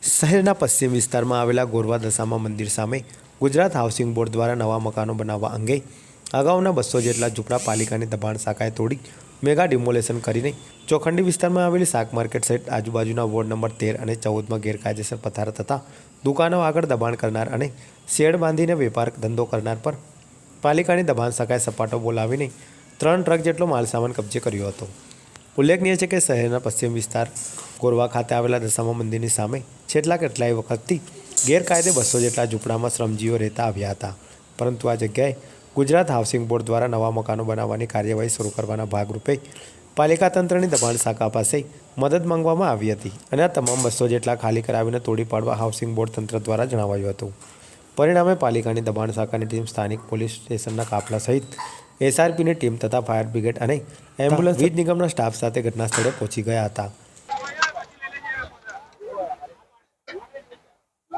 શહેરના પશ્ચિમ વિસ્તારમાં આવેલા ગોરવા દશામા મંદિર સામે ગુજરાત હાઉસિંગ બોર્ડ દ્વારા નવા મકાનો બનાવવા અંગે અગાઉના બસો જેટલા ઝૂંપડા પાલિકાની દબાણ શાખાએ તોડી મેગા ડિમોલેશન કરીને ચોખંડી વિસ્તારમાં આવેલી શાક માર્કેટ સહિત આજુબાજુના વોર્ડ નંબર તેર અને ચૌદમાં ગેરકાયદેસર પથાર થતા દુકાનો આગળ દબાણ કરનાર અને શેડ બાંધીને વેપાર ધંધો કરનાર પર પાલિકાની દબાણ શાખાએ સપાટો બોલાવીને ત્રણ ટ્રક જેટલો માલસામાન કબજે કર્યો હતો. ઉલ્લેખનીય છે કે શહેરના પશ્ચિમ વિસ્તાર ગોરવા ખાતે આવેલા દશામા મંદિરની સામે છેલ્લા કેટલાય વખતથી ગેરકાયદે બસો જેટલા ઝૂંપડામાં શ્રમજીવીઓ રહેતા આવ્યા હતા. પરંતુ આ જગ્યાએ ગુજરાત હાઉસિંગ બોર્ડ દ્વારા નવા મકાનો બનાવવાની કાર્યવાહી શરૂ કરવાના ભાગરૂપે પાલિકા તંત્રની દબાણ શાખા પાસે મદદ માંગવામાં આવી હતી અને આ તમામ બસો જેટલા ખાલી કરાવીને તોડી પાડવા હાઉસિંગ બોર્ડ તંત્ર દ્વારા જણાવાયું હતું. પરિણામે પાલિકાની દબાણ શાખાની ટીમ સ્થાનિક પોલીસ સ્ટેશનના કાફલા સહિત એસઆરપીની ટીમ તથા ફાયર બ્રિગેડ અને એમ્બ્યુલન્સ વીજ નિગમના સ્ટાફ સાથે ઘટના સ્થળે પહોંચી ગયા હતા.